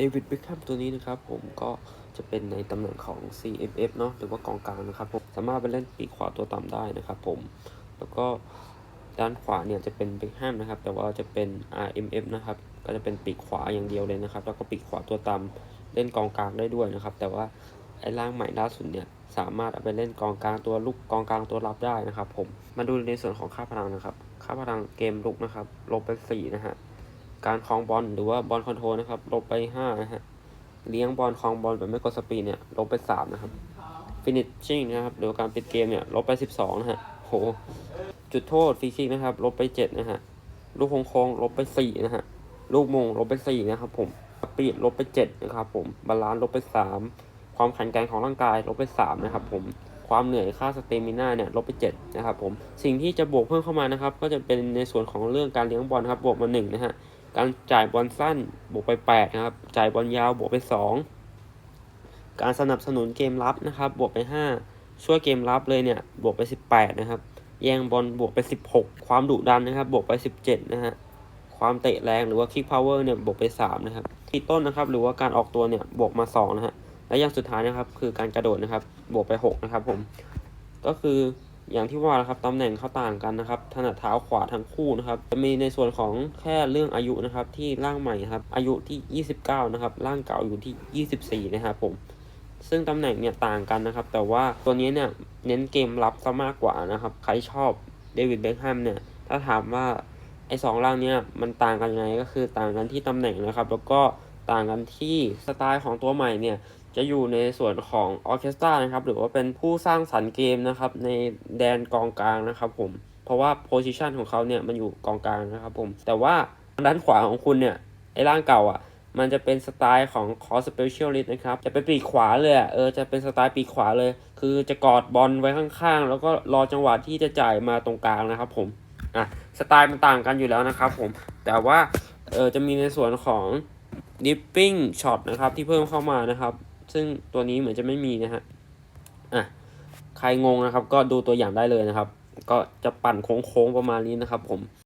เดวิดเบคแฮมตัวนี้นะครับผมก็จะเป็นในตำแหน่งของ CMF เนาะหรือว่ากองกลางนะครับผมสามารถไปเล่นปีกขวาตัวต่ำได้นะครับผมแล้วก็ด้านขวาเนี่ยจะเป็นเบคแฮมนะครับแต่ว่าจะเป็น RMF นะครับก็จะเป็นปีกขวาอย่างเดียวเลยนะครับ แล้วก็ปีกขวาตัวต่ำเล่นกองกลางได้ด้วยนะครับ แต่ว่าไอ้ร่างใหม่ล่าสุดเนี่ยสามารถเอาไปเล่นกองกลางตัวลุกกองกลางตัวรับได้นะครับ ผมมาดูในส่วนของค่าพลังนะครับ ค่าพลังเกมลุกนะครับลบไปสี่นะฮะ การคลองบอลหรือว่าบอลคอนโทรลนะครับลบไปห้านะฮะเลี้ยงบอลคลองบอลแบบไม่กดสปีดเนี่ยลบไปสามนะครับฟินิชชิ่งนะครับหรือการปิดเกมเนี่ยลบไปสิบสองนะฮะโหจุดโทษฟรีคิกนะครับลบไปเจ็ดนะฮะลูกโค้งลบไปสี่นะฮะลูกมงลบไปสี่นะครับผมสปีดลบไปเจ็ดนะครับผมบาลานซ์ลบไปสามความแข็งแกร่งของร่างกายลบไปสามนะครับผมความเหนื่อยค่าสเตมิน่าเนี่ยลบไปเจ็ดนะครับผมสิ่งที่จะบวกเพิ่มเข้ามานะครับ ก็จะเป็นในส่วนของเรื่องการเลี้ยงบอลครับบวกมาหนึ่งนะฮะ การจ่ายบอลสั้นบวกไป8นะครับ จ่ายบอลยาวบวกไป 2 การสนับสนุนเกมรับนะครับ บวกไป 5 ช่วยเกมรับเลยเนี่ย บวกไป 18 นะครับ แย่งบอลบวกไป 16 ความดุดันนะครับ บวกไป 17 นะฮะ ความเตะแรงหรือว่าคิกพาวเวอร์เนี่ย บวกไป 3 นะครับที่ต้นนะครับ หรือว่าการออกตัวเนี่ย บวกมา 2 นะฮะ และอย่างสุดท้ายนะครับ คือการกระโดดนะครับ บวกไป 6 นะครับผม ก็คือ อย่างที่ว่านะครับตำแหน่งเขาต่างกันนะครับถนัดเท้าขวาทั้งคู่นะครับจะมีในส่วนของแค่เรื่องอายุนะครับที่ร่างใหม่ครับอายุที่ 29 นะครับร่างเก่าอยู่ที่ 24 นะครับผมซึ่งตำแหน่งเนี่ยต่างกันนะครับ แต่ว่าตัวนี้เนี่ยเน้นเกมรับซะมากกว่านะครับ ใครชอบเดวิดเบคแฮมเนี่ยถ้าถามว่าไอ้สองร่างเนี่ยมันต่างกันยังไงก็คือต่างกันที่ตำแหน่งนะครับ แล้วก็ต่างกันที่สไตล์ของตัวใหม่เนี่ย จะอยู่ในส่วนของออเคสตรานะครับ หรือว่าเป็นผู้สร้างสรรค์เกมนะครับ ในแดนกองกลางนะครับผม เพราะว่าโพซิชันของเขาเนี่ยมันอยู่กองกลางนะครับผม แต่ว่าด้านขวาของคุณเนี่ยไอ้ร่างเก่าอะ มันจะเป็นสไตล์ของคอสเปเชียลิสต์นะครับ จะเป็นปีกขวาเลยอเออจะเป็นสไตล์ปีกขวาเลย คือจะกอดบอลไว้ข้างๆ แล้วก็รอจังหวะที่จะจ่ายมาตรงกลางนะครับผมอะสไตล์มันต่างกันอยู่แล้วนะครับผม แต่ว่าเออจะมีในส่วนของ dipping shot นะครับที่เพิ่มเข้ามานะครับ ซึ่งตัวนี้เหมือนจะไม่มีนะฮะอะใครงงนะครับ ก็ดูตัวอย่างได้เลยนะครับ ก็จะปั่นโค้งๆประมาณนี้นะครับ ผม